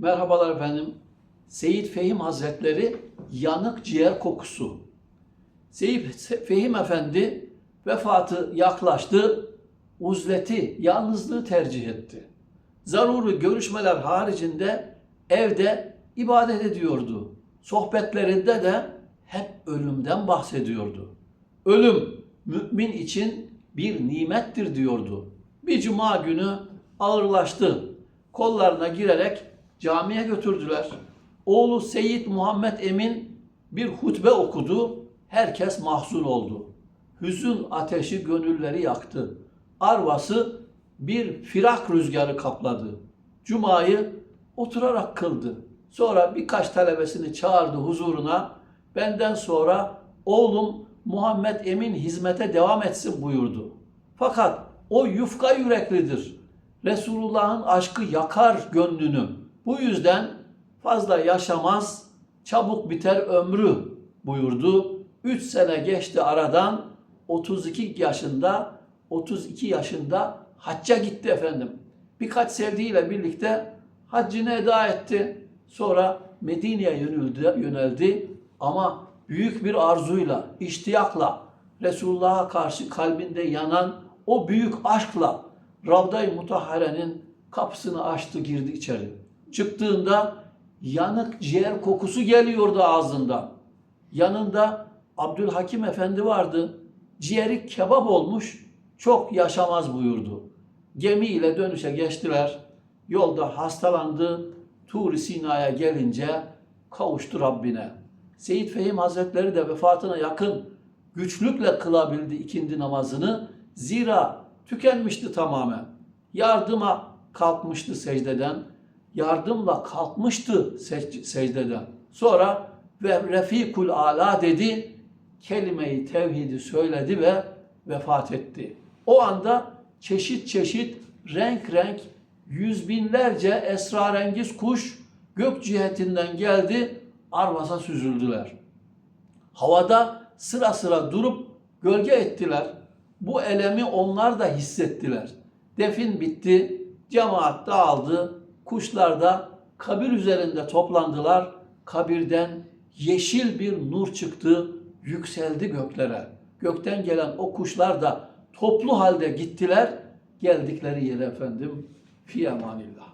Merhabalar efendim. Seyit Fehim Hazretleri yanık ciğer kokusu. Seyit Fehim Efendi vefatı yaklaştı. Uzleti, yalnızlığı tercih etti. Zaruri görüşmeler haricinde evde ibadet ediyordu. Sohbetlerinde de hep ölümden bahsediyordu. Ölüm mümin için bir nimettir diyordu. Bir cuma günü ağırlaştı. Kollarına girerek camiye götürdüler. Oğlu Seyyid Muhammed Emin bir hutbe okudu. Herkes mahzun oldu. Hüzün ateşi gönülleri yaktı. Arvası bir firak rüzgarı kapladı. Cuma'yı oturarak kıldı. Sonra birkaç talebesini çağırdı huzuruna. Benden sonra oğlum Muhammed Emin hizmete devam etsin buyurdu. Fakat o yufka yüreklidir. Resulullah'ın aşkı yakar gönlünü. Bu yüzden fazla yaşamaz, çabuk biter ömrü buyurdu. 3 sene geçti aradan 32 yaşında 32 yaşında hacca gitti efendim. Birkaç sevdiğiyle birlikte haccını eda etti. Sonra Medine'ye yöneldi, yöneldi ama büyük bir arzuyla, iştiyakla, Resulullah'a karşı kalbinde yanan o büyük aşkla Ravda-i Mutahhare'nin kapısını açtı girdi içeri. Çıktığında yanık ciğer kokusu geliyordu ağzından. Yanında Abdülhakim Efendi vardı. Ciğeri kebap olmuş, çok yaşamaz buyurdu. Gemiyle dönüşe geçtiler. Yolda hastalandı. Tur-i Sina'ya gelince kavuştu Rabbine. Seyyid Fehim Hazretleri de vefatına yakın güçlükle kılabildi ikindi namazını. Zira tükenmişti tamamen. Yardıma kalkmıştı secdeden. Yardımla kalkmıştı sec- secdeden. Sonra ve Refikul Ala dedi. Kelime-i tevhidi söyledi ve vefat etti. O anda çeşit çeşit renk renk yüz binlerce esrarengiz kuş gök cihetinden geldi Arvas'a süzüldüler. Havada sıra sıra durup gölge ettiler. Bu elemi onlar da hissettiler. Defin bitti, cemaat dağıldı, kuşlar da kabir üzerinde toplandılar. Kabirden yeşil bir nur çıktı, yükseldi göklere. Gökten gelen o kuşlar da toplu halde gittiler. Geldikleri yere efendim fi emanillah.